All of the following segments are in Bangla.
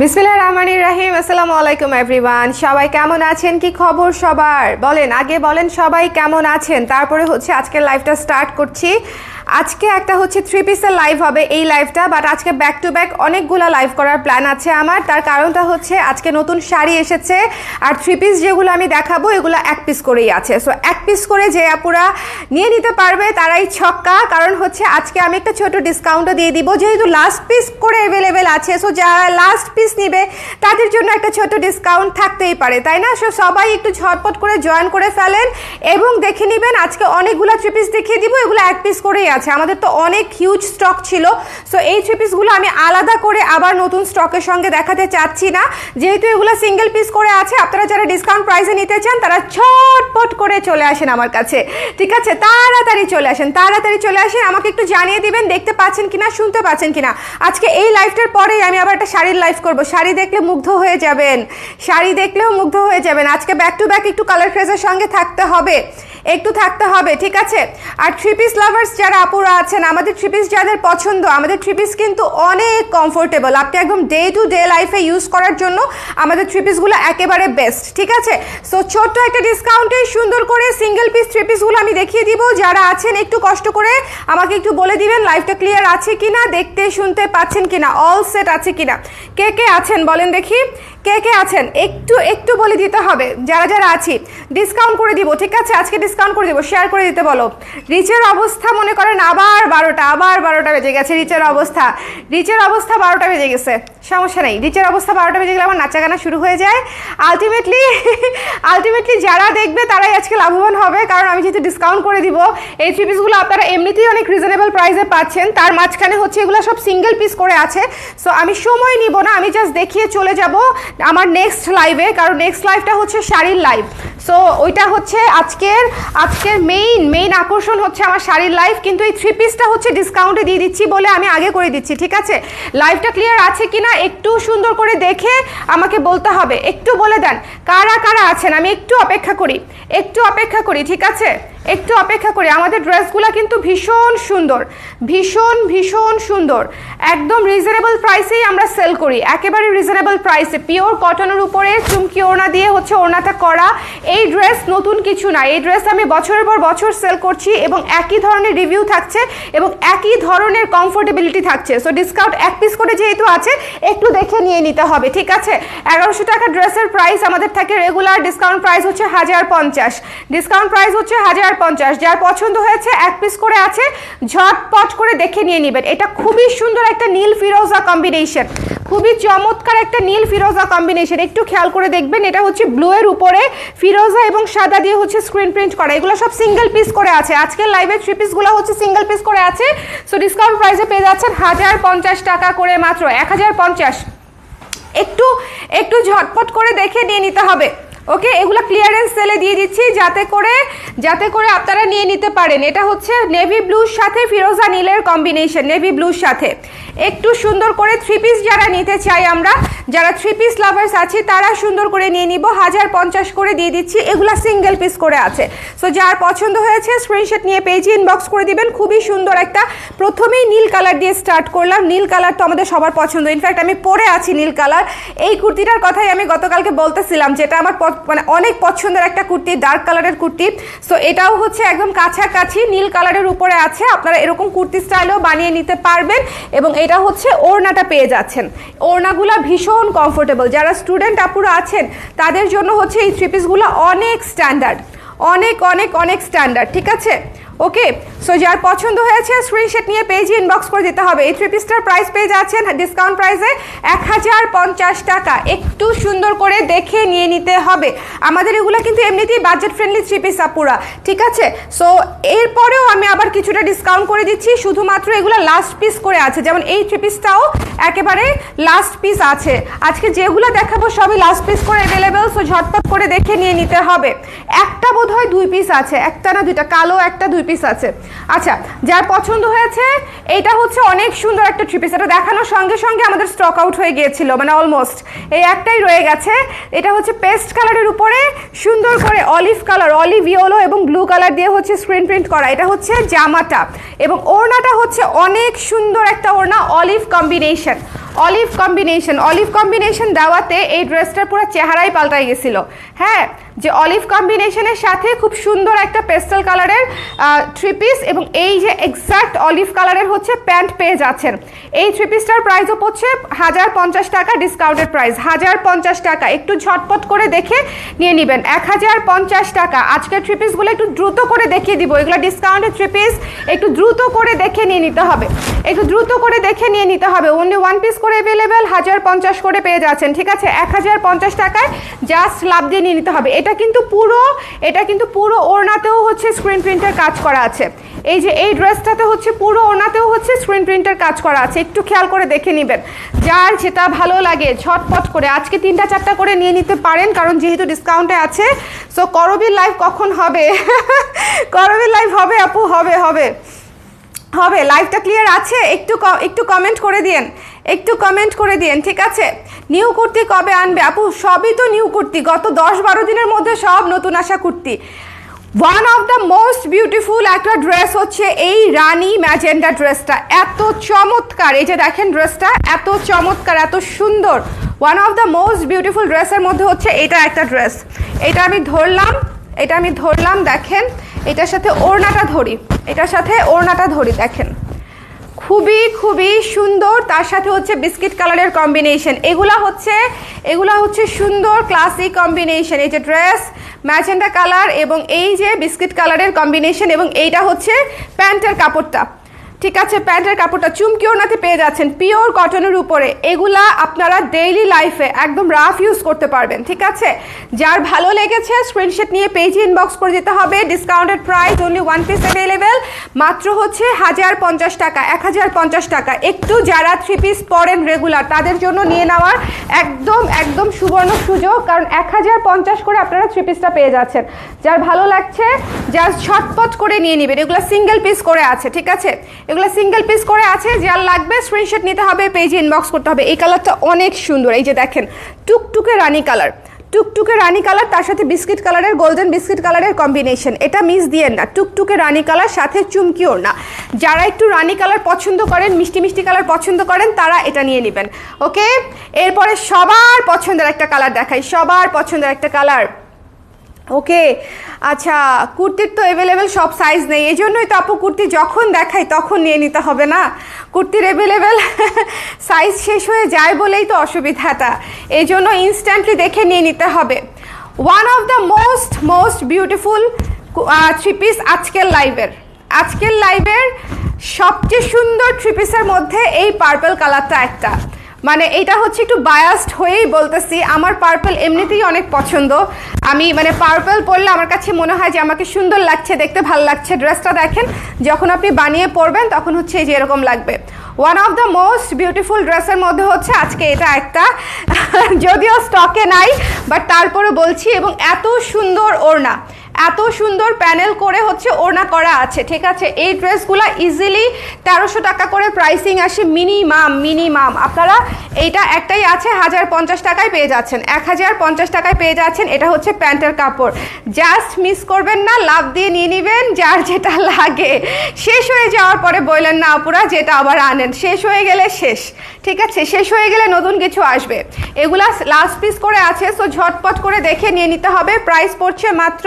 বিসমিল্লাহ রহমানির রাহিম, আসসালামু আলাইকুম এভরিওয়ান সবাই কেমন আছেন? কি খবর সবার? বলেন, আগে বলেন সবাই কেমন আছেন? তারপরে হচ্ছে আজকের লাইভটা স্টার্ট করছি। আজকে একটা হচ্ছে থ্রি পিসের লাইভ হবে এই লাইভটা বাট আজকে ব্যাক টু ব্যাক অনেকগুলো লাইভ করার প্ল্যান আছে আমার। তার কারণটা হচ্ছে আজকে নতুন শাড়ি এসেছে, আর থ্রি পিস যেগুলো আমি দেখাবো, এগুলো এক পিস করেই আছে। সো এক পিস করে যে আপুরা নিয়ে নিতে পারবে, তারাই ছক্কা। কারণ হচ্ছে আজকে আমি একটা ছোট ডিসকাউন্টও দিয়ে দিব, যেহেতু লাস্ট পিস করে অ্যাভেলেবেল আছে। সো যারা লাস্ট পিস নিবে, তাদের জন্য একটা ছোট ডিসকাউন্ট থাকতেই পারে, তাই না? সো সবাই একটু ঝটপট করে জয়েন করে ফেলেন এবং দেখে নেবেন, আজকে অনেকগুলো থ্রি পিস দেখিয়ে দিব, এগুলো এক পিস করেই আছে। আমাদের তো অনেক হিউজ স্টক ছিল, সো এই থ্রি পিসগুলো আমি আলাদা করে আবার নতুন স্টকের সঙ্গে দেখাতে চাচ্ছি না। যেহেতু এগুলো সিঙ্গেল পিস করে আছে, আপনারা যারা ডিসকাউন্ট প্রাইসে নিতে চান, তারা ছটপট করে চলে আসেন আমার কাছে। ঠিক আছে? তাড়াতাড়ি চলে আসেন, তাড়াতাড়ি চলে আসেন, আমাকে একটু জানিয়ে দিবেন, দেখতে পাচ্ছেন কিনা, শুনতে পাচ্ছেন কিনা। আজকে এই লাইফটার পরেই আমি আবার একটা শাড়ির লাইফ করব। শাড়ি দেখলে মুগ্ধ হয়ে যাবেন। শাড়ি দেখলেও মুগ্ধ হয়ে যাবেন। আজকে ব্যাক টু ব্যাক একটু কালার ক্রেজের সঙ্গে থাকতে হবে। একটু থাকতে হবে, ঠিক আছে? আর থ্রি পিস লাভার্স যারা আপুরা আছেন, আমাদের থ্রি পিস যাদের পছন্দ, আমাদের থ্রি পিস কিন্তু অনেক কমফোর্টেবল আপনি একদম ডে টু ডে লাইফে ইউজ করার জন্য আমাদের থ্রি পিসগুলো একেবারে বেস্ট ঠিক আছে? সো ছোট্ট একটা ডিসকাউন্টে সুন্দর করে সিঙ্গেল পিস থ্রি পিসগুলো আমি দেখিয়ে দিব। যারা আছেন, একটু কষ্ট করে আমাকে একটু বলে দিবেন লাইফটা ক্লিয়ার আছে কিনা, দেখতে শুনতে পাচ্ছেন কিনা অল সেট আছে কিনা। কে কে আছেন বলেন দেখি। কে কে আছেন? একটু একটু বলে দিতে হবে। যারা যারা আছি ডিসকাউন্ট করে দিব, ঠিক আছে? আজকে ডিসকাউন্ট করে দিব শেয়ার করে দিতে বলো। রিচের অবস্থা মনে করেন আবার বারোটা আবার বারোটা বেজে গেছে। রিচের অবস্থা রিচের অবস্থা বারোটা বেজে গেছে। সমস্যা নেই। রিচের অবস্থা বারোটা বেজে গেলে আমার নাচা গানা শুরু হয়ে যায়। আলটিমেটলি আলটিমেটলি যারা দেখবে তারাই আজকে লাভবান হবে। কারণ আমি যেহেতু ডিসকাউন্ট করে দিব, এই থ্রি পিসগুলো আপনারা এমনিতেই অনেক রিজনেবল প্রাইসে পাচ্ছেন। তার মাঝখানে হচ্ছে এগুলো সব সিঙ্গেল পিস করে আছে। সো আমি সময় নিব না, আমি জাস্ট দেখিয়ে চলে যাব। আমার নেক্সট লাইভে কারণ নেক্সট লাইভটা হচ্ছে শাড়ির লাইভ সো ওইটা হচ্ছে আজকের আজকের মেইন মেইন আকর্ষণ হচ্ছে আমার শাড়ির লাইভ কিন্তু এই থ্রি পিসটা হচ্ছে ডিসকাউন্টে দিয়ে দিচ্ছি বলে আমি আগে করে দিচ্ছি, ঠিক আছে? লাইভটা ক্লিয়ার আছে কি না একটু সুন্দর করে দেখে আমাকে বলতে হবে। একটু বলে দেন, কারা কারা আছেন? আমি একটু অপেক্ষা করি, একটু অপেক্ষা করি, ঠিক আছে? একটু অপেক্ষা করি। আমাদের ড্রেসগুলো কিন্তু ভীষণ সুন্দর, ভীষণ ভীষণ সুন্দর। একদম রিজনেবল প্রাইসেই আমরা সেল করি, একেবারে রিজনেবল প্রাইসে পিওর কটনের উপরে চুমকি ওড়না দিয়ে হচ্ছে ওড়নাটা করা। এই ড্রেস নতুন কিছু না। এই ড্রেস আমি বছরের পর বছর সেল করছি এবং একই ধরনের রিভিউ থাকছে এবং একই ধরনের কমফোর্টেবিলিটি থাকছে। সো ডিসকাউন্ট এক পিস করে যেহেতু আছে, একটু দেখে নিয়ে নিতে হবে, ঠিক আছে? এগারোশো টাকা ড্রেসের প্রাইস আমাদের থাকে রেগুলার ডিসকাউন্ট প্রাইস হচ্ছে হাজার পঞ্চাশ। ডিসকাউন্ট প্রাইস হচ্ছে হাজার পঞ্চাশ। যার পছন্দ হয়েছে, এক পিস করে আছে, ঝটপট করে দেখে নিয়ে নেবেন। এটা খুবই সুন্দর একটা নীল ফিরোজা কম্বিনেশন খুবই চমৎকার একটা নীল ফিরোজা কম্বিনেশন একটু খেয়াল করে দেখবেন, এটা হচ্ছে ব্লু এর উপরে ফিরোজা এবং সাদা দিয়ে হচ্ছে স্ক্রিন প্রিন্ট করা। এগুলো সব সিঙ্গেল পিস করে আছে। আজকের লাইভের থ্রি পিসগুলো হচ্ছে সিঙ্গেল পিস করে আছে। সো ডিসকাউন্ট প্রাইসে পেয়ে যাচ্ছেন হাজার পঞ্চাশ টাকা করে মাত্র, এক হাজার পঞ্চাশ। একটু একটু ঝটপট করে দেখে নিয়ে নিতে হবে। ওকে, এগুলো ক্লিয়ারেন্স সেলে দিয়ে দিচ্ছি যাতে করে যাতে করে আপনারা নিয়ে নিতে পারেন। এটা হচ্ছে নেভি ব্লুর সাথে ফিরোজা নীলের কম্বিনেশন নেভি ব্লুর সাথে। একটু সুন্দর করে থ্রি পিস যারা নিতে চাই আমরা, যারা থ্রি পিস লাভার্স আছি, তারা সুন্দর করে নিয়ে নিব। হাজার পঞ্চাশ করে দিয়ে দিচ্ছি, এগুলো সিঙ্গেল পিস করে আছে। সো যার পছন্দ হয়েছে স্ক্রিনশট নিয়ে পেজে ইনবক্স করে দিবেন। খুবই সুন্দর একটা, প্রথমেই নীল কালার দিয়ে স্টার্ট করলাম। নীল কালার তো আমাদের সবার পছন্দ। ইনফ্যাক্ট আমি পরে আছি নীল কালার এই কুর্তিটার কথাই আমি গতকালকে বলতেছিলাম, যেটা আমার মানে অনেক পছন্দের একটা কুর্তি ডার্ক কালারের কুর্তি। সো এটাও হচ্ছে একদম কাছাকাছি, নীল কালারের উপরে আছে। আপনারা এরকম কুর্তি স্টাইলেও বানিয়ে নিতে পারবেন এবং এটা হচ্ছে ওড়নাটা পেয়ে যাচ্ছেন। ওড়নাগুলা ভীষণ কমফোর্টেবল যারা স্টুডেন্ট আপুরা আছেন, তাদের জন্য হচ্ছে এই থ্রি পিসগুলো অনেক স্ট্যান্ডার্ড অনেক অনেক অনেক স্ট্যান্ডার্ড ঠিক আছে? ওকে সো যার পছন্দ হয়েছে স্ক্রিনশট নিয়ে পেজে ইনবক্স করে দিতে হবে। এই থ্রি পিসটার প্রাইস পেয়ে যাচ্ছেন ডিসকাউন্ট প্রাইসে এক হাজার পঞ্চাশ টাকা। একটু সুন্দর করে দেখে নিয়ে নিতে হবে। আমাদের এগুলো কিন্তু এমনিতেই বাজেট ফ্রেন্ডলি থ্রি পিস আপুরা, ঠিক আছে? সো এরপরেও আমি আবার কিছুটা ডিসকাউন্ট করে দিচ্ছি। শুধুমাত্র এগুলো লাস্ট পিস করে আছে। যেমন এই থ্রি পিসটাও একেবারে লাস্ট পিস আছে। আজকে যেগুলো দেখাবো সবই লাস্ট পিস করে অ্যাভেলেবেল সো ঝটপট করে দেখে নিয়ে নিতে হবে। একটা বোধ হয় দুই পিস আছে। একটা না দুইটা, কালো একটা দুই পিস আছে। আচ্ছা যার পছন্দ হয়েছে, এটা হচ্ছে অনেক সুন্দর একটা থ্রি পিস এটা দেখানোর সঙ্গে সঙ্গে আমাদের স্টক আউট হয়ে গিয়েছিল। মানে অলমোস্ট এই একটাই রয়ে গেছে। এটা হচ্ছে পেস্ট কালারের উপরে সুন্দর করে অলিভ কালার অলিভ ইয়েলো এবং ব্লু কালার দিয়ে হচ্ছে স্ক্রিন প্রিন্ট করা। এটা হচ্ছে জামাটা এবং ওড়নাটা হচ্ছে অনেক সুন্দর একটা ওড়না olive combination olive combination olive combination দেওয়াতে এই ড্রেসটার পুরো চেহারাই পাল্টাই গেছিল। হ্যাঁ যে অলিভ কম্বিনেশনের সাথে খুব সুন্দর একটা পেস্টাল কালারের থ্রি পিস এবং এই যে এক্সাক্ট অলিভ কালারের হচ্ছে প্যান্ট পেয়ে যাচ্ছেন। এই থ্রি পিসটার প্রাইসও পড়ছে হাজার পঞ্চাশ টাকা ডিসকাউন্টেড প্রাইস হাজার পঞ্চাশ টাকা, একটু ঝটপট করে দেখে নিয়ে নেবেন। এক হাজার পঞ্চাশ টাকা। আজকের থ্রি পিসগুলো একটু দ্রুত করে দেখিয়ে দিব। এগুলো ডিসকাউন্টেড থ্রি পিস একটু দ্রুত করে দেখে নিয়ে নিতে হবে। একটু দ্রুত করে দেখে নিয়ে নিতে হবে। অনলি ওয়ান পিস করে অ্যাভেলেবেল হাজার পঞ্চাশ করে পেয়ে যাচ্ছেন, ঠিক আছে? এক হাজার পঞ্চাশ টাকায় জাস্ট লাভ দিয়ে নিয়ে নিতে হবে। এটা কিন্তু পুরো, এটা কিন্তু পুরো ওড়নাতেও হচ্ছে স্ক্রিন প্রিন্টের কাজ করা আছে। এই যে এই ড্রেসটাতে হচ্ছে পুরো ওড়নাতেও হচ্ছে স্ক্রিন প্রিন্টের কাজ করা আছে। একটু খেয়াল করে দেখে নেবেন। যার যেটা ভালো লাগে, ঝটপট করে, আজকে তিনটা চারটা করে নিয়ে নিতে পারেন, কারণ যেহেতু ডিসকাউন্টে আছে সো করবির লাইভ কখন হবে? করবির লাইভ হবে আপু, হবে হবে। হবে লাইভটা ক্লিয়ার আছে? একটু একটু কমেন্ট করে দিয়েন। একটু কমেন্ট করে দিয়েন, ঠিক আছে? নিউ কুর্তি কবে আনবে? আপু, সবই তো নিউ কুর্তি। গত দশ বারো দিনের মধ্যে সব নতুন আসা kurti. One of the most beautiful একটা ড্রেস হচ্ছে এই রানি ম্যাজেন্ডা ড্রেসটা এত চমৎকার। এই যে দেখেন ড্রেসটা এত চমৎকার, এত সুন্দর। One of the most beautiful ড্রেসের মধ্যে হচ্ছে এটা একটা ড্রেস এটা আমি ধরলাম, এটা আমি ধরলাম, দেখেন। এটার সাথে ওড়নাটা ধরি। এটার সাথে ওড়নাটা ধরি, দেখেন। খুবই খুবই সুন্দর। তার সাথে হচ্ছে বিস্কিট কালারের কম্বিনেশন এগুলা হচ্ছে এগুলা হচ্ছে সুন্দর ক্লাসিক কম্বিনেশন এই যে ড্রেস ম্যাজেন্ডা কালার এবং এই যে বিস্কিট কালারের কম্বিনেশন এবং এইটা হচ্ছে প্যান্টের কাপড়টা। ঠিক আছে, প্যান্টের কাপড়টা চুমকি ওনাতে পেয়ে যাচ্ছেন। পিওর কটনের উপরে। এগুলা আপনারা ডেইলি লাইফে একদম রাফ ইউজ করতে পারবেন, ঠিক আছে? যার ভালো লেগেছে স্ক্রিনশট নিয়ে পেজে ইনবক্স করে দিতে হবে। Discounted price only one piece available মাত্র হচ্ছে হাজার পঞ্চাশ টাকা, এক হাজার পঞ্চাশ টাকা। একটু যারা থ্রি পিস পরেন রেগুলার তাদের জন্য নিয়ে নেওয়ার একদম একদম সুবর্ণ সুযোগ। কারণ এক হাজার পঞ্চাশ করে আপনারা থ্রি পিসটা পেয়ে যাচ্ছেন। যার ভালো লাগছে জাস্ট ছটপট করে নিয়ে নেবেন। এগুলো সিঙ্গেল পিস করে আছে, ঠিক আছে? এগুলো সিঙ্গেল পিস করে আছে যার লাগবে স্ক্রিনশট নিতে হবে পেজে ইনবক্স করতে হবে। এই কালারটা অনেক সুন্দর, এই যে দেখেন, টুকটুকে রানি কালার টুকটুকে রানি কালার তার সাথে বিস্কিট কালারের গোল্ডেন বিস্কিট কালারের কম্বিনেশন এটা মিস দিয়েন না, টুকটুকে রানি কালার সাথে চুমকিও না। যারা একটু রানি কালার পছন্দ করেন, মিষ্টি মিষ্টি কালার পছন্দ করেন, তারা এটা নিয়ে নেবেন ওকে এরপরে সবার পছন্দের একটা কালার দেখাই, সবার পছন্দের একটা কালার ওকে আচ্ছা কুর্তির তো অ্যাভেলেবেল সব সাইজ নেই। এই জন্যই তো আপু কুর্তি যখন দেখাই তখন নিয়ে নিতে হবে না। কুর্তির অ্যাভেলেবেল সাইজ শেষ হয়ে যায় বলেই তো অসুবিধাটা। এই জন্য ইনস্ট্যান্টলি দেখে নিয়ে নিতে হবে। One of the most most beautiful three piece আজকের লাইভের আজকের লাইভের সবচেয়ে সুন্দর থ্রি পিসের মধ্যে এই পার্পল কালারটা একটা। মানে এটা হচ্ছে একটু বায়াসড হয়েই বলতেছি। আমার পার্পল এমনিতেই অনেক পছন্দ। আমি মানে পার্পল পরলে আমার কাছে মনে হয় যে আমাকে সুন্দর লাগছে, দেখতে ভালো লাগছে। ড্রেসটা দেখেন, যখন আপনি বানিয়ে পরবেন তখন হচ্ছে যে এরকম লাগবে। One of the most beautiful ড্রেসের মধ্যে হচ্ছে আজকে এটা একটা। যদিও স্টকে নাই বাট তারপরে বলছি এবং এত সুন্দর ওড়না। এত সুন্দর প্যানেল করে হচ্ছে ওড়না করা আছে, ঠিক আছে? এই ড্রেসগুলো ইজিলি তেরোশো টাকা করে প্রাইসিং আসে মিনিমাম মিনিমাম আপনারা এইটা একটাই আছে হাজার পঞ্চাশ টাকায় পেয়ে যাচ্ছেন। এক হাজার পঞ্চাশ টাকায় পেয়ে যাচ্ছেন, এটা হচ্ছে প্যান্টের কাপড়। জাস্ট মিস করবেন না, লাভ দিয়ে নিয়ে নেবেন, যার যেটা লাগে। শেষ হয়ে যাওয়ার পরে বললেন, না আপুরা, যেটা আবার আনেন। শেষ হয়ে গেলে শেষ, ঠিক আছে? শেষ হয়ে গেলে নতুন কিছু আসবে। এগুলা লাস্ট পিস করে আছে সো ঝটপট করে দেখে নিয়ে নিতে হবে। প্রাইস পড়ছে মাত্র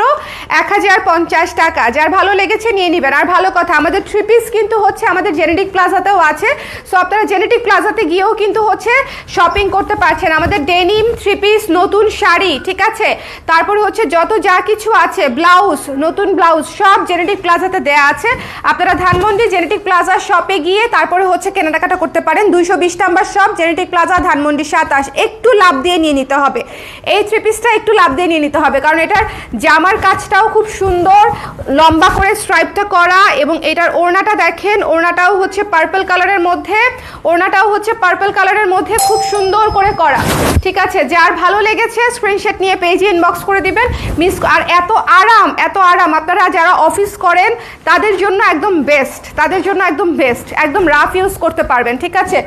এক হাজার পঞ্চাশ টাকা। যার ভালো লেগেছে নিয়ে নেবেন। আর ভালো কথা, আমাদের থ্রি পিস কিন্তু হচ্ছে আমাদের জেনেটিক প্লাজাতেও আছে। সো আপনারা জেনেটিক প্লাজাতে গিয়েও কিন্তু হচ্ছে শপিং করতে পারছেন। আমাদের ডেনিম থ্রি পিস নতুন শাড়ি, ঠিক আছে? তারপরে হচ্ছে যত যা কিছু আছে ব্লাউজ নতুন ব্লাউজ সব জেনেটিক প্লাজাতে দেয়া আছে। আপনারা ধানমন্ডি জেনেটিক প্লাজা শপে গিয়ে তারপরে হচ্ছে কেনাকাটা করতে পারেন। দুইশো বিশ number shop genetic plaza Dhanmondi সাতাশ। একটু লাভ দিয়ে নিয়ে নিতে হবে। এই থ্রি পিসটা একটু লাভ দিয়ে নিয়ে নিতে হবে। কারণ এটার জামার কাজটাও খুব সুন্দর, লম্বা করে স্ট্রাইপটা করা এবং এটার ওড়নাটা দেখেন, ওড়নাটাও হচ্ছে পার্পল কালারের মধ্যে, ওড়নাটাও হচ্ছে পার্পল কালারের মধ্যে খুব সুন্দর করে করা। ঠিক আছে, যার ভালো লেগেছে স্ক্রিনশট নিয়ে পেজে ইনবক্স করে দিবেন। মিস আর এত আরাম এত আরাম। আপনারা যারা অফিস করেন, তাদের জন্য একদম বেস্ট তাদের জন্য একদম বেস্ট একদম রাফ ইউজ করতে পারবেন। ঠিক আছে,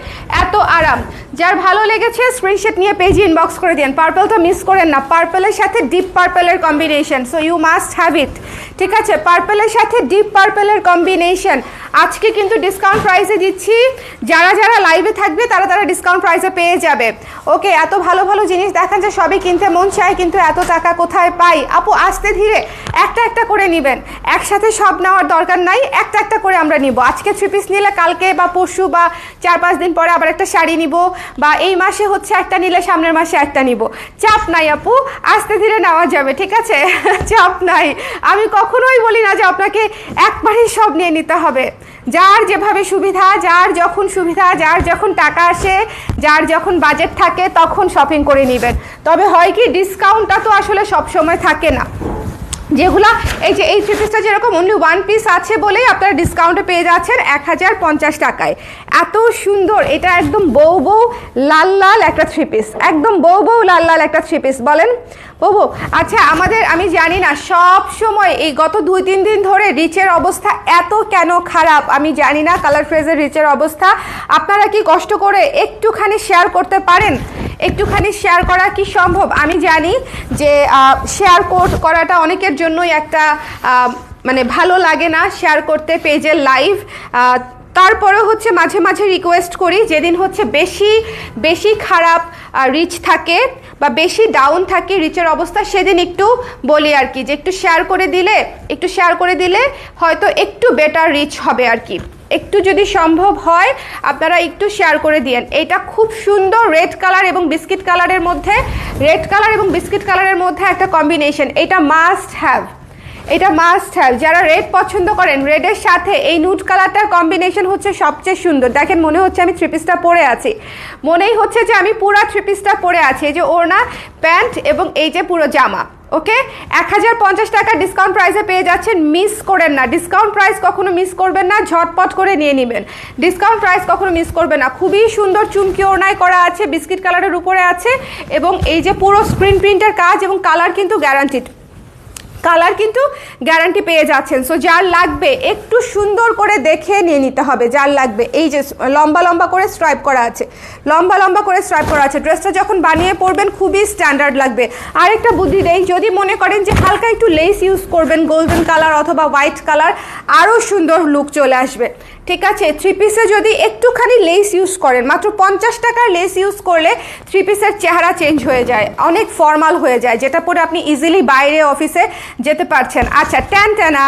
এত আরাম। যার ভালো লেগেছে স্ক্রিনশট নিয়ে পেজে ইনবক্স করে দিন পার্পলটা মিস করেন না পার্পলের সাথে deep পার্পলের combination so you must have it ঠিক আছে পার্পেলের সাথে ডিপ পার্পেলের কম্বিনেশন আজকে কিন্তু ডিসকাউন্ট প্রাইসে দিচ্ছি। যারা যারা লাইভে থাকবে, তারা তারা ডিসকাউন্ট প্রাইসে পেয়ে যাবে। ওকে, এত ভালো ভালো জিনিস দেখান যে সবই কিনতে মন চায়, কিন্তু এত টাকা কোথায় পাই? আপু, আস্তে ধীরে, একটা একটা করে নেবেন। একসাথে সব নেওয়ার দরকার নাই, একটা একটা করে আমরা নিব। আজকে থ্রি পিস নিলে কালকে বা পরশু বা চার পাঁচ দিন পরে আবার একটা শাড়ি নিব, বা এই মাসে হচ্ছে একটা নিলে সামনের মাসে একটা নিব। চাপ নাই আপু, আস্তে ধীরে নেওয়া যাবে, ঠিক আছে? চাপ নাই। আমি কখনোই বলি না যে আপনাকে একবারেই সব নিয়ে নিতে হবে। যার যেভাবে সুবিধা, যার যখন সুবিধা, যার যখন টাকা আসে, যার যখন বাজেট থাকে, তখন শপিং করে নেবেন। তবে হয় কি ডিসকাউন্টটা তো আসলে সব সময় থাকে না। যেগুলা, এই যে, এই থ্রি পিসটা যেরকম অনলি ওয়ান পিস আছে বলেই আপনারা ডিসকাউন্টে পেয়ে যাচ্ছেন এক হাজার পঞ্চাশ টাকায়। এত সুন্দর, এটা একদম বউ বউ লাল লাল একটা থ্রি পিস একদম বউ বউ লাল লাল একটা থ্রি পিস বলেন। বউ আচ্ছা আমাদের, আমি জানি না, সব সময় এই গত দুই, তিন দিন ধরে রিচের অবস্থা এত কেন খারাপ? আমি জানি না কালার ফ্রেজের রিচের অবস্থা। আপনারা কি কষ্ট করে একটুখানি শেয়ার করতে পারেন? একটুখানি শেয়ার করা কি সম্ভব? আমি জানি যে শেয়ার করাটা অনেকের জন্যই একটা মানে ভালো লাগে না শেয়ার করতে পেজের লাইভ তারপরে হচ্ছে মাঝে মাঝে রিকোয়েস্ট করি, যেদিন হচ্ছে বেশি বেশি খারাপ রিচ থাকে। বা বেশি ডাউন থাকে রিচের অবস্থা সেদিন একটু বলি আর কি, যে একটু শেয়ার করে দিলে, একটু শেয়ার করে দিলে হয়তো একটু বেটার রিচ হবে আর কি। একটু যদি সম্ভব হয়, আপনারা একটু শেয়ার করে দিয়েন। এটা খুব সুন্দর রেড কালার এবং বিস্কিট কালারের মধ্যে রেড কালার এবং বিস্কিট কালারের মধ্যে একটা কম্বিনেশন এটা মাস্ট হ্যাভ এটা মাস্ট হ্যাভ যারা রেড পছন্দ করেন রেডের সাথে এই নুট কালারটার কম্বিনেশন হচ্ছে সবচেয়ে সুন্দর। দেখেন, মনে হচ্ছে আমি থ্রি পিসটা পরে আছি। মনেই হচ্ছে যে আমি পুরা থ্রি পিসটা পরে আছি। এই যে ওড়না, প্যান্ট এবং এই যে পুরো জামা, ওকে? এক হাজার পঞ্চাশ টাকা ডিসকাউন্ট প্রাইসে পেয়ে যাচ্ছেন মিস করেন না। ডিসকাউন্ট প্রাইস কখনো মিস করবেন না, ঝটপট করে নিয়ে নেবেন। ডিসকাউন্ট প্রাইস কখনো মিস করবেন না। খুবই সুন্দর চুমকি ওড়নায় করা আছে, বিস্কিট কালারের উপরে আছে এবং এই যে পুরো স্ক্রিন প্রিন্টের কাজ এবং কালার কিন্তু গ্যারান্টিড কালার কিন্তু গ্যারান্টি পেয়ে যাচ্ছেন। সো যার লাগবে একটু সুন্দর করে দেখে নিয়ে নিতে হবে। যার লাগবে, এই যে লম্বা লম্বা করে স্ট্রাইপ করা আছে। লম্বা লম্বা করে স্ট্রাইপ করা আছে। ড্রেসটা যখন বানিয়ে পরবেন, খুবই স্ট্যান্ডার্ড লাগবে। আরেকটা বুদ্ধি দেই, যদি মনে করেন যে হালকা একটু লেস ইউজ করবেন গোল্ডেন কালার অথবা হোয়াইট কালার আরও সুন্দর লুক চলে আসবে। ঠিক আছে থ্রি পিসে যদি একটুখানি লেস ইউজ করেন, মাত্র পঞ্চাশ টাকার লেস ইউজ করলে থ্রি পিসের চেহারা চেঞ্জ হয়ে যায়, অনেক ফর্মাল হয়ে যায়, যেটা পরে আপনি ইজিলি বাইরে অফিসে যেতে পারছেন। আচ্ছা ট্যান ট্যানা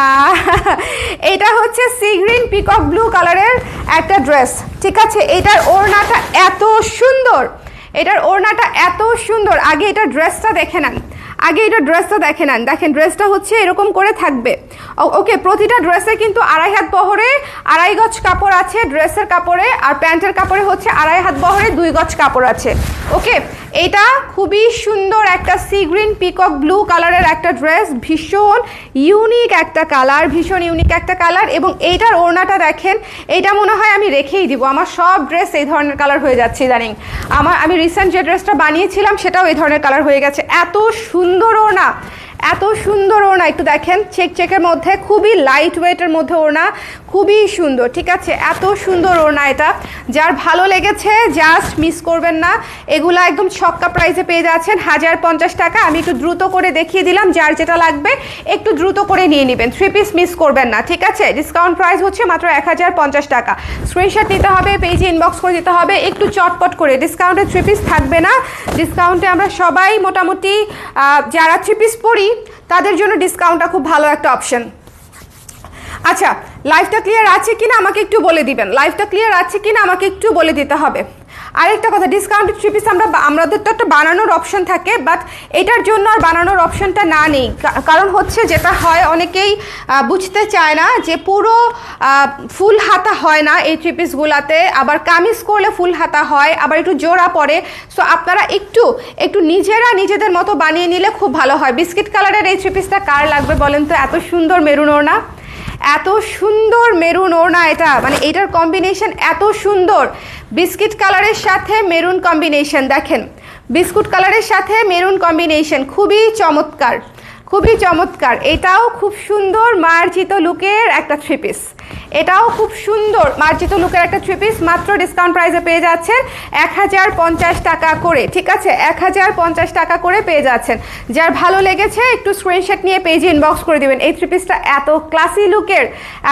এটা হচ্ছে সি গ্রিন পিকক ব্লু কালারের একটা ড্রেস ঠিক আছে? এটার ওড়নাটা এত সুন্দর, এটার ওড়নাটা এত সুন্দর। আগে এটা ড্রেসটা দেখে নেন। আগে এটা ড্রেসটা দেখে নেন। দেখেন, ড্রেসটা হচ্ছে এরকম করে থাকবে। ওকে, প্রতিটা ড্রেসে কিন্তু আড়াই হাত বহরে আড়াই গজ কাপড় আছে, ড্রেসের কাপড়ে আর প্যান্টের কাপড়ে হচ্ছে আড়াই হাত বহরে দুই গজ কাপড় আছে। ওকে এটা খুবই সুন্দর একটা সি গ্রিন পিকক ব্লু কালারের একটা ড্রেস ভীষণ ইউনিক একটা কালার ভীষণ ইউনিক একটা কালার এবং এইটার ওড়নাটা দেখেন, এটা মনে হয় আমি রেখেই দিব। আমার সব ড্রেস এই ধরনের কালার হয়ে যাচ্ছে ইদানিং। আমার, আমি রিসেন্ট যে ড্রেসটা বানিয়েছিলাম সেটাও এই ধরনের কালার হয়ে গেছে। এত সুন্দর ওড়না! এত সুন্দর ওড়না, একটু দেখেন চেক চেকের মধ্যে, খুবই লাইট ওয়েটের মধ্যে ওড়না, খুবই সুন্দর, ঠিক আছে? এত সুন্দর ওড়না এটা। যার ভালো লেগেছে জাস্ট মিস করবেন না। এগুলা একদম ছক্কা প্রাইসে পেয়ে যাচ্ছেন, হাজার পঞ্চাশ টাকা। আমি একটু দ্রুত করে দেখিয়ে দিলাম, যার যেটা লাগবে, একটু দ্রুত করে নিয়ে নেবেন। থ্রি পিস মিস করবেন না, ঠিক আছে? ডিসকাউন্ট প্রাইস হচ্ছে মাত্র এক হাজার পঞ্চাশ টাকা। স্ক্রিনশট নিতে হবে পেজে ইনবক্স করে দিতে হবে, একটু চটপট করে। ডিসকাউন্টে থ্রি পিস থাকবে না। ডিসকাউন্টে আমরা সবাই মোটামুটি যারা থ্রি পিস পড়ি তাদের জন্য ডিসকাউন্টটা খুব ভালো একটা অপশন আচ্ছা লাইফটা ক্লিয়ার আছে কিনা আমাকে একটু বলে দিবেন? লাইফটা ক্লিয়ার আছে কিনা আমাকে একটু বলে দিতে হবে। আরেকটা কথা ডিসকাউন্টেড থ্রি পিস আমরা আমাদের তো একটা বানানোর অপশন থাকে বাট এটার জন্য আর বানানোর অপশনটা না নেই। কারণ হচ্ছে যেটা হয়, অনেকেই বুঝতে চায় না যে পুরো ফুল হাতা হয় না এই থ্রি পিসগুলাতে আবার কামিজ করলে ফুল হাতা হয়, আবার একটু জোড়া পড়ে। সো আপনারা একটু একটু নিজেরা নিজেদের মতো বানিয়ে নিলে খুব ভালো হয়। বিস্কিট কালারের এই থ্রি পিসটা কার লাগবে বলেন তো? এত সুন্দর মেরুন ওড়না। এত সুন্দর মেরুন ওড়না এটা। মানে এটার কম্বিনেশন এত সুন্দর। বিস্কিট কালারের সাথে মেরুন কম্বিনেশন দেখেন। বিস্কুট কালারের সাথে মেরুন কম্বিনেশন খুবই চমৎকার। খুবই চমৎকার। এটাও খুব সুন্দর মার্জিত লুকের একটা থ্রি পিস এটাও খুব সুন্দর। মার্জিত লুকের একটা থ্রি পিস মাত্র ডিসকাউন্ট প্রাইসে পেয়ে যাচ্ছেন এক হাজার পঞ্চাশ টাকা করে, ঠিক আছে? এক হাজার পঞ্চাশ টাকা করে পেয়ে যাচ্ছেন। যার ভালো লেগেছে, একটু স্ক্রিনশট নিয়ে পেজে ইনবক্স করে দেবেন। এই থ্রি পিসটা এত ক্লাসি লুকের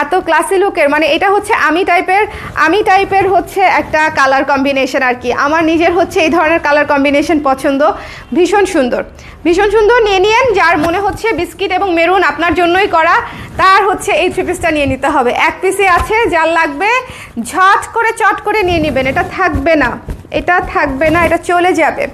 এত ক্লাসি লুকের মানে এটা হচ্ছে আমি টাইপের আমি টাইপের হচ্ছে একটা কালার কম্বিনেশন আর কি। আমার নিজের হচ্ছে এই ধরনের কালার কম্বিনেশন পছন্দ। ভীষণ সুন্দর। ভীষণ সুন্দর নিয়ে নিয়েন, যার মনে হচ্ছে বিস্কিট এবং মেরুন আপনার জন্যই করা, তার হচ্ছে এই থ্রি পিসটা নিয়ে নিতে হবে। এক পিসে আছে যার লাগবে, ঝট করে, চট করে নিয়ে নেবেন। এটা থাকবে না। এটা থাকবে না, এটা চলে যাবে।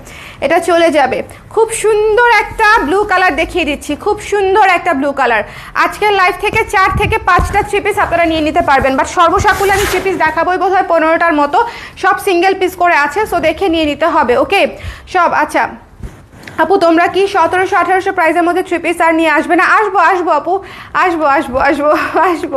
এটা চলে যাবে। খুব সুন্দর একটা ব্লু কালার দেখিয়ে দিচ্ছি। খুব সুন্দর একটা ব্লু কালার আজকের লাইফ থেকে চার থেকে পাঁচটা থ্রি পিস আপনারা নিয়ে নিতে পারবেন। বাট সর্বসাকুলে আমি থ্রি পিস দেখাবোই বোধ হয় পনেরোটার মতো। সব সিঙ্গেল পিস করে আছে সো দেখে নিয়ে নিতে হবে ওকে সব আচ্ছা। আপু, তোমরা কি সতেরোশো, আঠারোশো প্রাইসের মধ্যে থ্রি পিস আর নিয়ে আসবে না? আসব আসব আপু, আসব আসব আসব আসব।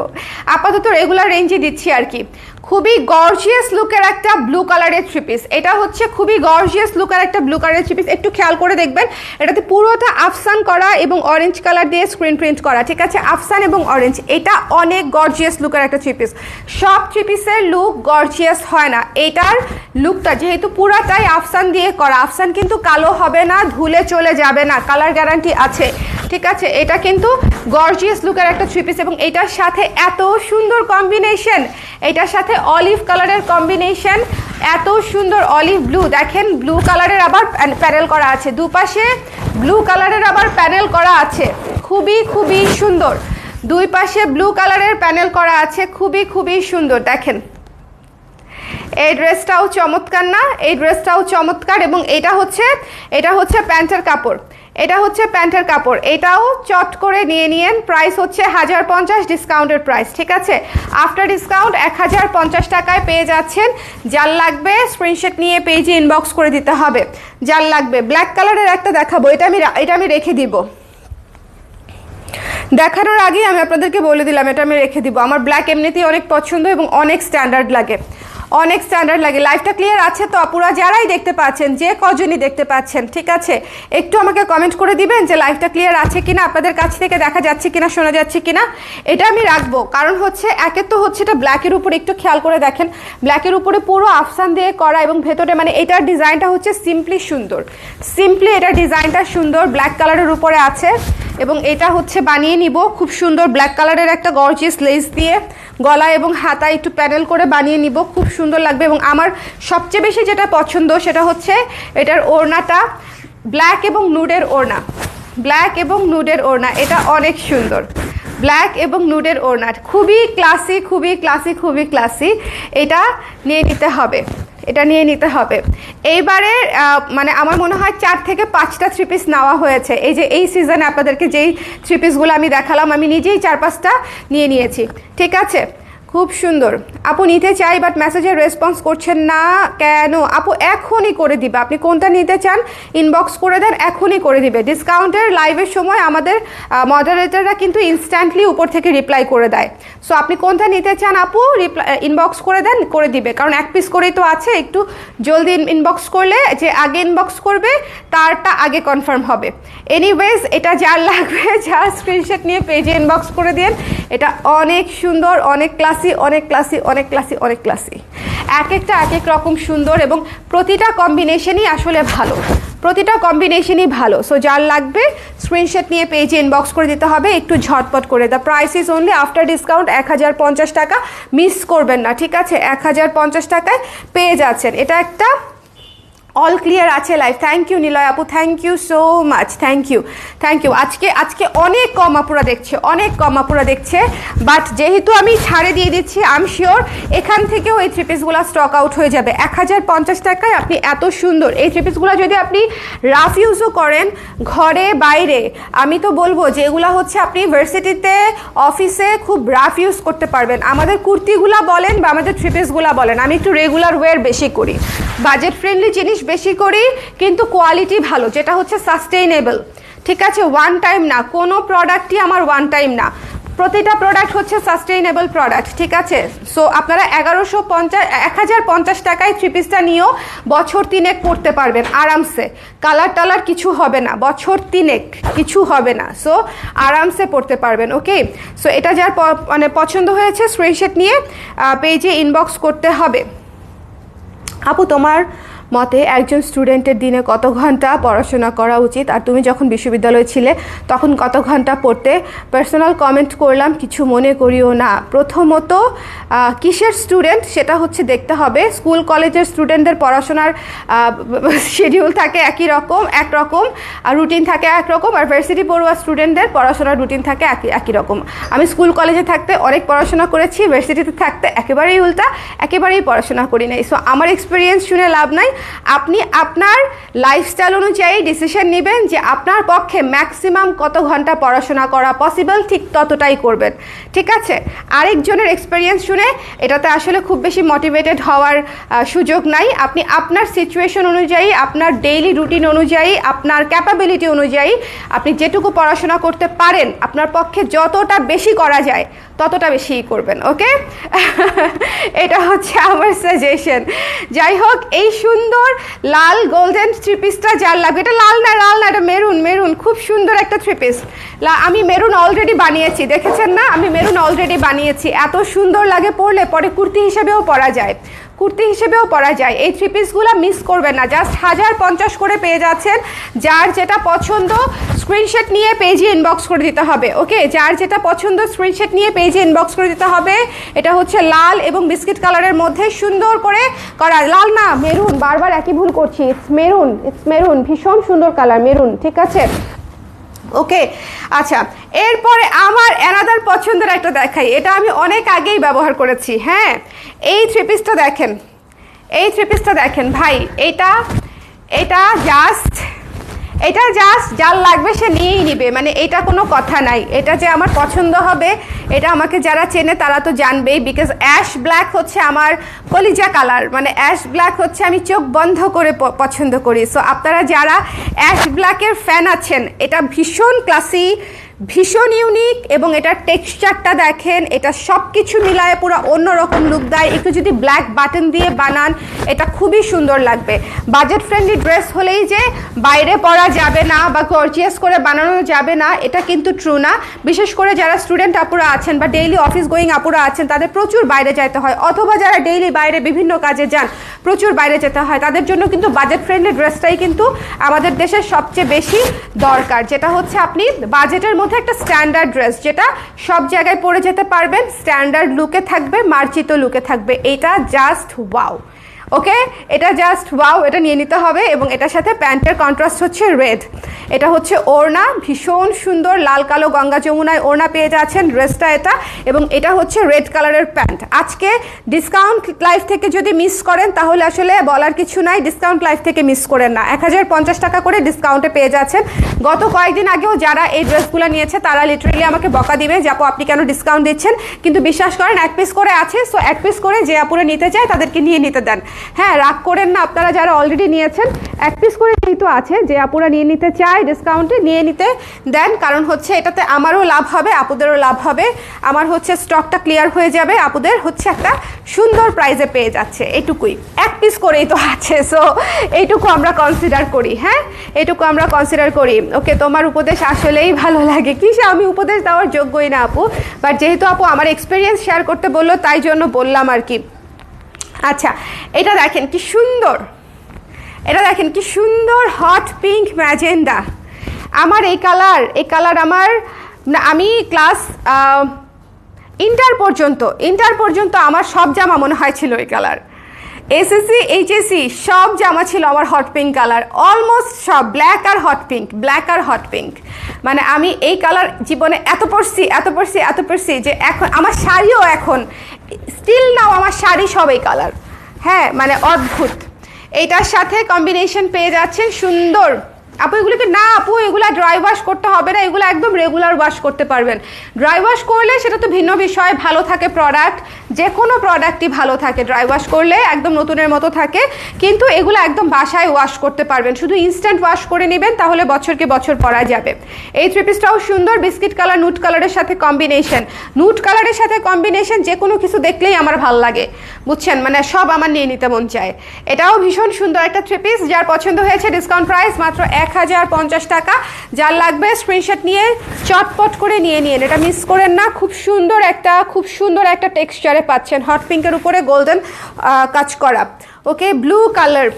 আপাতত রেগুলার রেঞ্জে দিচ্ছি আর কি। খুবই গর্জিয়াস লুকের একটা ব্লু কালারের থ্রি পিস এটা হচ্ছে খুবই গর্জিয়াস লুকের একটা ব্লু কালারের থ্রি পিস একটু খেয়াল করে দেখবেন, এটাতে পুরোটা আফসান করা এবং অরেঞ্জ কালার দিয়ে স্ক্রিন প্রিন্ট করা, ঠিক আছে? আফসান এবং অরেঞ্জ এটা অনেক গর্জিয়াস লুকের একটা থ্রি পিস সব থ্রি পিসের লুক গর্জিয়াস হয় না। এটার লুকটা যেহেতু পুরাটাই আফসান দিয়ে করা, আফসান কিন্তু কালো হবে না, ধুলে চলে যাবে না কালার গ্যারান্টি আছে, ঠিক আছে? এটা কিন্তু গর্জিয়াস লুকের একটা থ্রি পিস এবং এটার সাথে এত সুন্দর কম্বিনেশন এটার সাথে অলিভ কালারের কম্বিনেশন এত সুন্দর অলিভ ব্লু দেখেন ব্লু কালারের আবার প্যানেল করা আছে, দুপাশে ব্লু কালারের আবার প্যানেল করা আছে, খুবই খুবই সুন্দর দুই পাশে ব্লু কালারের প্যানেল করা আছে, খুবই খুবই সুন্দর, দেখেন। এই ড্রেসটাও চমৎকার না? এই ড্রেসটাও চমৎকার এবং এটা হচ্ছে এটা হচ্ছে প্যান্টের কাপড়। এটা হচ্ছে প্যান্টের কাপড়। এটাও চট করে নিয়ে নিয়েন। প্রাইস হচ্ছে হাজার পঞ্চাশ ডিসকাউন্টের প্রাইস, ঠিক আছে? আফটার ডিসকাউন্ট এক হাজার পঞ্চাশ টাকায় পেয়ে যাচ্ছেন। যার লাগবে স্ক্রিনশট নিয়ে পেজে ইনবক্স করে দিতে হবে। যার লাগবে। ব্ল্যাক কালারের একটা দেখাবো। এটা আমি এটা আমি রেখে দিব। দেখানোর আগেই আমি আপনাদেরকে বলে দিলাম, এটা আমি রেখে দিব। আমার ব্ল্যাক এমনিতেই অনেক পছন্দ এবং অনেক স্ট্যান্ডার্ড লাগে। অনেক স্ট্যান্ডার্ড লাগে। লাইফটা ক্লিয়ার আছে তো আপুরা, যারাই দেখতে পাচ্ছেন, যে কজনই দেখতে পাচ্ছেন, ঠিক আছে? একটু আমাকে কমেন্ট করে দিবেন যে লাইফটা ক্লিয়ার আছে কিনা, আপনাদের কাছ থেকে দেখা যাচ্ছে কিনা, শোনা যাচ্ছে কিনা? এটা আমি রাখব। কারণ হচ্ছে একে তো হচ্ছে এটা ব্ল্যাকের উপরে একটু খেয়াল করে দেখেন। ব্ল্যাকের উপরে পুরো আফসান দিয়ে করা এবং ভেতরে মানে এটার ডিজাইনটা হচ্ছে সিম্পলি সুন্দর। সিম্পলি এটার ডিজাইনটা সুন্দর ব্ল্যাক কালারের উপরে আছে এবং এটা হচ্ছে বানিয়ে নিব খুব সুন্দর ব্ল্যাক কালারের একটা গর্জিয়াস লেস দিয়ে। গলা এবং হাতা একটু প্যানেল করে বানিয়ে নিব, খুব সুন্দর লাগবে। এবং আমার সবচেয়ে বেশি যেটা পছন্দ সেটা হচ্ছে এটার ওড়নাটা ব্ল্যাক এবং নুডের ওড়না। ব্ল্যাক এবং নুডের ওড়না, এটা অনেক সুন্দর। ব্ল্যাক এবং নুডের ওড়না, খুবই ক্লাসি খুবই ক্লাসি খুবই ক্লাসি এটা নিয়ে নিতে হবে। এটা নিয়ে নিতে হবে। এইবারে মানে আমার মনে হয় চার থেকে পাঁচটা থ্রি পিস নেওয়া হয়েছে। এই যে এই সিজনে আপনাদেরকে যেই থ্রি পিসগুলো আমি দেখালাম, আমি নিজেই চার পাঁচটা নিয়ে নিয়েছি। ঠিক আছে? খুব সুন্দর। আপু নিতে চাই বাট মেসেজের রেসপন্স করছেন না, কেন? আপু এখনই করে দিবে। আপনি কোনটা নিতে চান ইনবক্স করে দেন, এখনই করে দিবে। ডিসকাউন্টের লাইভের সময় আমাদের মডারেটররা কিন্তু ইনস্ট্যান্টলি উপর থেকে রিপ্লাই করে দেয়। সো আপনি কোনটা নিতে চান, আপু? রিপ্লাই ইনবক্স করে দেন, করে দিবে। কারণ এক পিস করেই তো আছে, একটু জলদি ইনবক্স করলে যে আগে ইনবক্স করবে, তারটা আগে কনফার্ম হবে। এনিওয়েজ এটা যার লাগবে যা স্ক্রিনশট নিয়ে পেজে ইনবক্স করে দিন এটা অনেক সুন্দর, অনেক ক্লাসি অনেক ক্লাসি অনেক ক্লাসি অনেক ক্লাসি এক একটা, এক এক রকম সুন্দর এবং প্রতিটা কম্বিনেশনই আসলে ভালো। প্রতিটা কম্বিনেশনই ভালো। সো যার লাগবে স্ক্রিনশট নিয়ে পেজে ইনবক্স করে দিতে হবে, একটু ঝটপট করে। The price is only after discount এক হাজার পঞ্চাশ টাকা। মিস করবেন না, ঠিক আছে? এক হাজার পঞ্চাশ টাকায় পেয়ে যাচ্ছেন। এটা একটা অল ক্লিয়ার আছে লাইফ থ্যাংক ইউ নিলয় আপু thank you so much thank you thank you আজকে আজকে অনেক কম আপুরা দেখছে, অনেক কম আপুরা দেখছে বাট যেহেতু আমি ছাড়ে দিয়ে দিচ্ছি আই এম শিওর এখান থেকেও এই থ্রি পিসগুলো স্টক আউট হয়ে যাবে। এক হাজার পঞ্চাশ টাকায় আপনি এত সুন্দর, এই থ্রি পিসগুলো যদি আপনি রাফ ইউজও করেন ঘরে, বাইরে, আমি তো বলব যে এগুলো হচ্ছে আপনি ভার্সিটিতে অফিসে খুব রাফ ইউজ করতে পারবেন। আমাদের কুর্তিগুলা বলেন বা আমাদের থ্রি পিসগুলা বলেন, আমি একটু রেগুলার ওয়্যার বেশি করি। বাজেট ফ্রেন্ডলি জিনিস বেশি করি, কিন্তু কোয়ালিটি ভালো, যেটা হচ্ছে সাস্টেইনেবল ঠিক আছে ওয়ান টাইম না, কোনো প্রোডাক্টই আমার ওয়ান টাইম না। প্রতিটা প্রোডাক্ট হচ্ছে সাস্টেইনেবল প্রোডাক্ট ঠিক আছে? সো আপনারা এগারোশো পঞ্চাশ, এক হাজার পঞ্চাশ টাকায় থ্রি পিসটা নিয়েও বছর তিনেক পড়তে পারবেন, আরামসে। কালার টালার কিছু হবে না, বছর তিনেক, কিছু হবে না। সো আরামসে পড়তে পারবেন ওকে সো এটা যার মানে পছন্দ হয়েছে স্ক্রিনশট নিয়ে পেজে ইনবক্স করতে হবে। আপু তোমার মতে একজন স্টুডেন্টের দিনে কত ঘণ্টা পড়াশোনা করা উচিত? আর তুমি যখন বিশ্ববিদ্যালয়ে ছিলে, তখন কত ঘণ্টা পড়তে? পার্সোনাল কমেন্ট করলাম, কিছু মনে করিও না। প্রথমত কিসের স্টুডেন্ট সেটা হচ্ছে দেখতে হবে। স্কুল কলেজের স্টুডেন্টদের পড়াশোনার শিডিউল থাকে একই রকম একরকম আর রুটিন থাকে একরকম আর ভার্সিটি পড়ুয়া স্টুডেন্টদের পড়াশোনার রুটিন থাকে একই একই রকম। আমি স্কুল কলেজে থাকতে অনেক পড়াশোনা করেছি ভার্সিটিতে থাকতে একেবারেই উল্টা, একেবারেই পড়াশোনা করি নাই। সো আমার এক্সপিরিয়েন্স শুনে লাভ নাই। আপনি আপনার লাইফস্টাইল অনুযায়ী ডিসিশন নেবেন যে আপনার পক্ষে ম্যাক্সিমাম কত ঘণ্টা পড়াশোনা করা পসিবল ঠিক ততটাই করবেন। ঠিক আছে? আরেকজনের এক্সপিরিয়েন্স শুনে এটাতে আসলে খুব বেশি মোটিভেটেড হওয়ার সুযোগ নাই। আপনি আপনার সিচুয়েশন অনুযায়ী, আপনার ডেইলি রুটিন অনুযায়ী, আপনার ক্যাপাবিলিটি অনুযায়ী আপনি যেটুকু পড়াশোনা করতে পারেন, আপনার পক্ষে যতটা বেশি করা যায়, ততটা বেশিই করবেন ওকে এটা হচ্ছে আমার সাজেশন যাই হোক, এই সুন্দর লাল গোল্ডেন থ্রি পিসটা যার লাগবে। এটা লাল না লাল না, এটা মেরুন মেরুন। খুব সুন্দর একটা থ্রি পিস আমি মেরুন অলরেডি বানিয়েছি, দেখেছেন না? আমি মেরুন অলরেডি বানিয়েছি। এত সুন্দর লাগে পরলে, পরে কুর্তি হিসেবেও পরা যায়। কুর্তি হিসেবেও পরা যায়। এই থ্রি পিসগুলো মিস করবেন না। জাস্ট হাজার পঞ্চাশ করে পেয়ে যাচ্ছেন। যার যেটা পছন্দ স্ক্রিনশট নিয়ে পেজে ইনবক্স করে দিতে হবে ওকে যার যেটা পছন্দ স্ক্রিনশট নিয়ে পেজে ইনবক্স করে দিতে হবে। এটা হচ্ছে লাল এবং বিস্কিট কালারের মধ্যে সুন্দর করে করা। লাল না, মেরুন বারবার একই ভুল করছি। ইটস মেরুন ইটস মেরুন ভীষণ সুন্দর কালার মেরুন ঠিক আছে? ওকে আচ্ছা এরপরে আমার অ্যানাদার পছন্দের একটা দেখাই। এটা আমি অনেক আগেই ব্যবহার করেছি হ্যাঁ? এই থ্রি পিসটা দেখেন, এই থ্রি পিসটা দেখেন ভাই, এটা এটা জাস্ট এটা জাস্ট যার লাগবে সে নিয়েই নিবে। মানে এটা কোনো কথা নাই। এটা যে আমার পছন্দ হবে, এটা আমাকে যারা চেনে তারা তো জানবেই বিকজ অ্যাশ ব্ল্যাক হচ্ছে আমার কলিজা কালার মানে অ্যাশ ব্ল্যাক হচ্ছে আমি চোখ বন্ধ করে পছন্দ করি। সো আপনারা যারা অ্যাশ ব্ল্যাকের ফ্যান আছেন, এটা ভীষণ ক্লাসি ভীষণ ইউনিক এবং এটার টেক্সচারটা দেখেন, এটা সব কিছু মিলায়ে পুরো অন্যরকম লুক দেয়। একটু যদি ব্ল্যাক বাটন দিয়ে বানান, এটা খুবই সুন্দর লাগবে। বাজেট ফ্রেন্ডলি ড্রেস হলেই যে বাইরে পরা যাবে না বা গর্জিয়াস করে বানানো যাবে না, এটা কিন্তু ট্রু না। বিশেষ করে যারা স্টুডেন্ট আপুরা আছেন বা ডেইলি অফিস গোয়িং আপুরা আছেন, তাদের প্রচুর বাইরে যেতে হয়। অথবা যারা ডেইলি বাইরে বিভিন্ন কাজে যান, প্রচুর বাইরে যেতে হয়। তাদের জন্য কিন্তু বাজেট ফ্রেন্ডলি ড্রেসটাই কিন্তু আমাদের দেশের সবচেয়ে বেশি দরকার। যেটা হচ্ছে আপনি বাজেটের মধ্যে একটা স্ট্যান্ডার্ড ড্রেস যেটা সব জায়গায় পরে যেতে পারবেন স্ট্যান্ডার্ড লুকে থাকবে, মার্জিত লুকে থাকবে। এটা জাস্ট ওয়াও ওকে এটা জাস্ট ওয়াও এটা নিয়ে নিতে হবে এবং এটার সাথে প্যান্টের কন্ট্রাস্ট হচ্ছে রেড এটা হচ্ছে ওড়না, ভীষণ সুন্দর লাল কালো গঙ্গা যমুনায় ওড়না পেয়ে যাচ্ছেন ড্রেসটা এটা এবং এটা হচ্ছে রেড কালারের প্যান্ট। আজকে ডিসকাউন্ট লাইফ থেকে যদি মিস করেন, তাহলে আসলে বলার কিছু নাই ডিসকাউন্ট লাইফ থেকে মিস করেন না। এক হাজার পঞ্চাশ টাকা করে ডিসকাউন্টে পেয়ে যাচ্ছেন। গত কয়েকদিন আগেও যারা এই ড্রেসগুলো নিয়েছে, তারা লিটারেলি আমাকে বকা দিবে যে, আপু, আপনি কেন ডিসকাউন্ট দিচ্ছেন? কিন্তু বিশ্বাস করেন, এক পিস করে আছে সো এক পিস করে যে আপুরে নিতে চায়, তাদেরকে নিয়ে নিতে দেন। হ্যাঁ রাগ করেন না। আপনারা যারা অলরেডি নিয়েছেন, এক পিস করে যেহেতু আছে যে আপুরা নিয়ে নিতে চায় ডিসকাউন্টে নিয়ে নিতে দেন। কারণ হচ্ছে এটাতে আমারও লাভ হবে, আপুদেরও লাভ হবে। আমার হচ্ছে স্টকটা ক্লিয়ার হয়ে যাবে, আপুদের হচ্ছে একটা সুন্দর প্রাইজে পেয়ে যাচ্ছে। এটুকুই। এক পিস করেই তো আছে। সো এইটুকু আমরা কনসিডার করি হ্যাঁ? এইটুকু আমরা কনসিডার করি। ওকে তোমার উপদেশ আসলেই ভালো লাগে। কি আমি উপদেশ দেওয়ার যোগ্যই না, আপু? বাট যেহেতু আপু আমার এক্সপিরিয়েন্স শেয়ার করতে বলল, তাই জন্য বললাম আর কি। আচ্ছা এটা দেখেন কি সুন্দর। এটা দেখেন কি সুন্দর হট পিঙ্ক ম্যাজেন্ডা আমার এই কালার এই কালার আমার, আমি ক্লাস ইন্টার পর্যন্ত ইন্টার পর্যন্ত আমার সব জামা মনে হয় ছিল এই কালার এসএসসি এইচএসসি সব জামা ছিল আমার হট পিঙ্ক কালার অলমোস্ট সব ব্ল্যাক আর হট পিঙ্ক ব্ল্যাক আর হট পিঙ্ক মানে আমি এই কালার জীবনে এত পড়ছি এত পড়ছি এত পড়ছি যে এখন, আমার শাড়িও এখন স্টিল নাও আমার শাড়ি সবাই কালার হ্যাঁ মানে অদ্ভুত। এইটার সাথে কম্বিনেশন পেয়ে যাচ্ছেন সুন্দর। আপু, এগুলোকে না, আপু, এগুলো ড্রাই ওয়াশ করতে হবে না, এগুলো একদম রেগুলার ওয়াশ করতে পারবেন। ড্রাই ওয়াশ করলে সেটা তো ভিন্ন বিষয়, ভালো থাকে প্রোডাক্ট যে কোনো প্রোডাক্টই ভালো থাকে ড্রাই ওয়াশ করলে একদম নতুনের মতো থাকে, কিন্তু এগুলো একদম বাসায় ওয়াশ করতে পারবেন। শুধু ইনস্ট্যান্ট ওয়াশ করে নেবেন, তাহলে বছরকে বছর পরা যাবে। এই থ্রি পিসটাও সুন্দর বিস্কিট কালার নুট কালারের সাথে কম্বিনেশন নুট কালারের সাথে কম্বিনেশন যে কোনো কিছু দেখলেই আমার ভালো লাগে। বুঝছেন? মানে সব আমার নিয়ে নিতে মন চায়। এটাও ভীষণ সুন্দর একটা থ্রি পিস যার পছন্দ হয়েছে ডিসকাউন্ট প্রাইস মাত্র এক হাজার পঞ্চাশ টাকা। যার লাগবে স্ক্রিনশট নিয়ে চটপট করে নিয়ে নিন। এটা মিস করেন না। খুব সুন্দর একটা, খুব সুন্দর একটা টেক্সচারে পাচ্ছেন হট পিঙ্কের উপরে গোল্ডেন কাজ করা। Okay, blue colour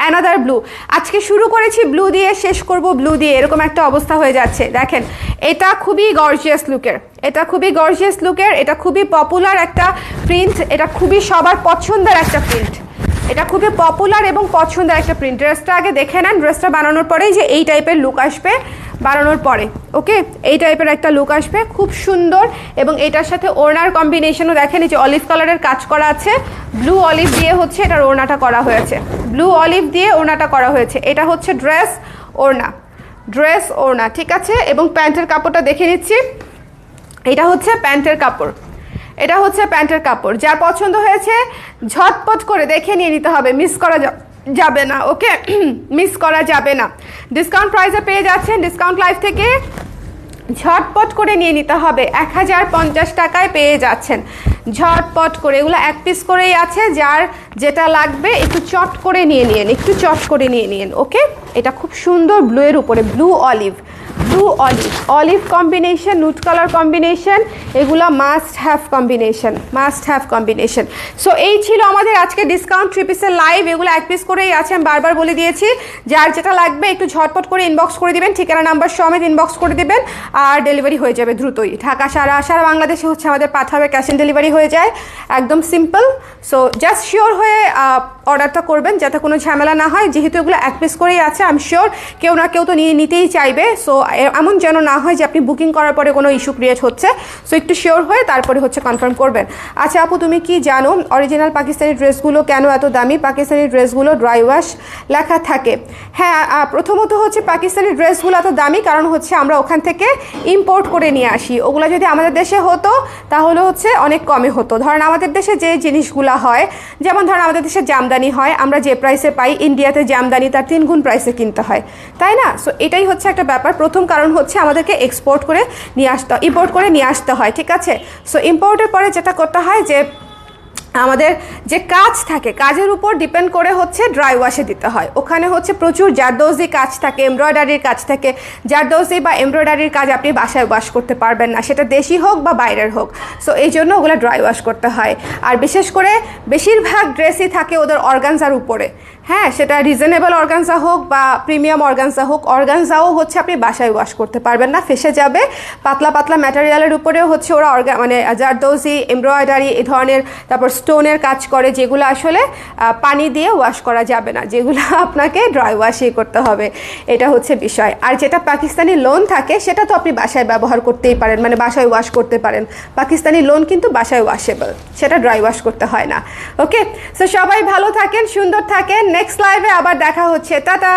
another blue আজকে শুরু করেছি ব্লু দিয়ে, শেষ করব ব্লু দিয়ে। এরকম একটা অবস্থা হয়ে যাচ্ছে। দেখেন, এটা খুবই গর্জিয়াস লুকের এটা খুবই গর্জিয়াস লুকের এটা খুবই পপুলার একটা প্রিন্ট এটা খুবই সবার পছন্দের একটা প্রিন্ট এটা খুবই পপুলার এবং পছন্দের একটা প্রিন্ট ড্রেসটা আগে দেখে নেন ড্রেসটা বানানোর পরেই যে এই টাইপের লুক আসবে বানানোর পরে ওকে এই টাইপের একটা লুক আসবে, খুব সুন্দর এবং এটার সাথে ওড়নার কম্বিনেশনও দেখেন, এই যে অলিভ কালারের কাজ করা আছে। ব্লু অলিভ দিয়ে হচ্ছে এটার ওড়নাটা করা হয়েছে। ব্লু অলিভ দিয়ে ওড়নাটা করা হয়েছে। এটা হচ্ছে ড্রেস ওড়না। ড্রেস ওড়না, ঠিক আছে? এবং প্যান্টের কাপড়টা দেখে নিচ্ছি। এটা হচ্ছে প্যান্টের কাপড়। এটা হচ্ছে প্যান্টের কাপড়। যার পছন্দ হয়েছে, ঝটপট করে দেখে নিয়ে নিতে হবে। মিস করা যাবে না, ওকে? মিস করা যাবে না। ডিসকাউন্ট প্রাইসে পেয়ে যাচ্ছেন। ডিসকাউন্ট লাইফ থেকে ঝটপট করে নিয়ে নিতে হবে। এক হাজার পঞ্চাশ টাকায় পেয়ে যাচ্ছেন। ঝটপট করে, এগুলো এক পিস করেই আছে, যার যেটা লাগবে একটু চট করে নিয়ে নিন একটু চট করে নিয়ে নিন ওকে? এটা খুব সুন্দর ব্লু এর উপরে, blue olive blue olive olive combination nude colour combination এগুলো must have combination must have combination so এই ছিল আমাদের আজকে ডিসকাউন্ট থ্রি পিসের লাইভ এগুলো এক পিস করেই আছে, আমি বারবার বলে দিয়েছি। যার যেটা লাগবে একটু ঝটপট করে ইনবক্স করে দিবেন, ঠিকানা নাম্বার সমেত ইনবক্স করে দিবেন, আর ডেলিভারি হয়ে যাবে দ্রুতই। ঢাকা সারা সারা বাংলাদেশে হচ্ছে আমাদের, পাঠাবে ক্যাশ অন ডেলিভারি হয়ে যায়, একদম সিম্পল সো জাস্ট শিওর হয়ে অর্ডারটা করবেন যাতে কোনো ঝামেলা না হয়। যেহেতু এগুলো এক পিস করেই আছে আমি শিওর কেউ না কেউ তো নিয়ে নিতেই চাইবে। সো এমন যেন না হয় যে আপনি বুকিং করার পরে কোনো ইস্যু ক্রিয়েট হচ্ছে। সো একটু শিওর হয়ে তারপরে হচ্ছে কনফার্ম করবেন। আচ্ছা আপু, তুমি কি জানো অরিজিনাল পাকিস্তানি ড্রেসগুলো কেন এত দামি? পাকিস্তানি ড্রেসগুলো ড্রাই ওয়াশ লেখা থাকে। হ্যাঁ প্রথমত হচ্ছে পাকিস্তানি ড্রেসগুলো এত দামি কারণ হচ্ছে আমরা ওখান থেকে ইম্পোর্ট করে নিয়ে আসি। ওগুলো যদি আমাদের দেশে হতো, তাহলে হচ্ছে অনেক কমে। হতো। ধরেন আমাদের দেশে যে জিনিসগুলো হয়, যেমন ধরেন আমাদের দেশে জামদানি হয়, আমরা যে প্রাইসে পাই ইন্ডিয়াতে জামদানি তার তিন গুণ প্রাইসে কিনতে হয়। তাই না? সো এটাই হচ্ছে একটা ব্যাপার। প্রথম কারণ হচ্ছে আমাদেরকে এক্সপোর্ট করে নিয়ে আসতে ইম্পোর্ট করে নিয়ে আসতে হয়, ঠিক আছে? সো ইম্পোর্টের পরে যেটা করতে হয় যে আমাদের যে কাজ থাকে, কাজের উপর ডিপেন্ড করে হচ্ছে ড্রাই ওয়াশে দিতে হয়। ওখানে হচ্ছে প্রচুর জারদৌজি কাজ থাকে এমব্রয়ডারির কাজ থাকে। জারদৌজি বা এমব্রয়ডারির কাজ আপনি বাসায় ওয়াশ করতে পারবেন না, সেটা দেশি হোক বা বাইরের হোক। সো এই জন্য ওগুলো ড্রাই ওয়াশ করতে হয়। আর বিশেষ করে বেশিরভাগ ড্রেসই থাকে ওদের অর্গানজার উপরে। হ্যাঁ সেটা রিজনেবল অর্গানজা হোক বা প্রিমিয়াম অর্গানজা হোক অর্গানজাও হচ্ছে আপনি বাসায় ওয়াশ করতে পারবেন না, ফেসে যাবে। পাতলা পাতলা ম্যাটেরিয়ালের উপরেও হচ্ছে ওরা অর্গা মানে জারদৌজি এমব্রয়ডারি এই ধরনের, তারপর স্টোনের কাজ করে, যেগুলো আসলে পানি দিয়ে ওয়াশ করা যাবে না, যেগুলো আপনাকে ড্রাই ওয়াশই করতে হবে। এটা হচ্ছে বিষয়। আর যেটা পাকিস্তানি লোন থাকে, সেটা তো আপনি বাসায় ব্যবহার করতেই পারেন মানে বাসায় ওয়াশ করতে পারেন। পাকিস্তানি লোন কিন্তু বাসায় ওয়াশেবল সেটা ড্রাই ওয়াশ করতে হয় না। ওকে সো সবাই ভালো থাকেন, সুন্দর থাকেন নেক্সট লাইভে আবার দেখা হচ্ছে। টাটা!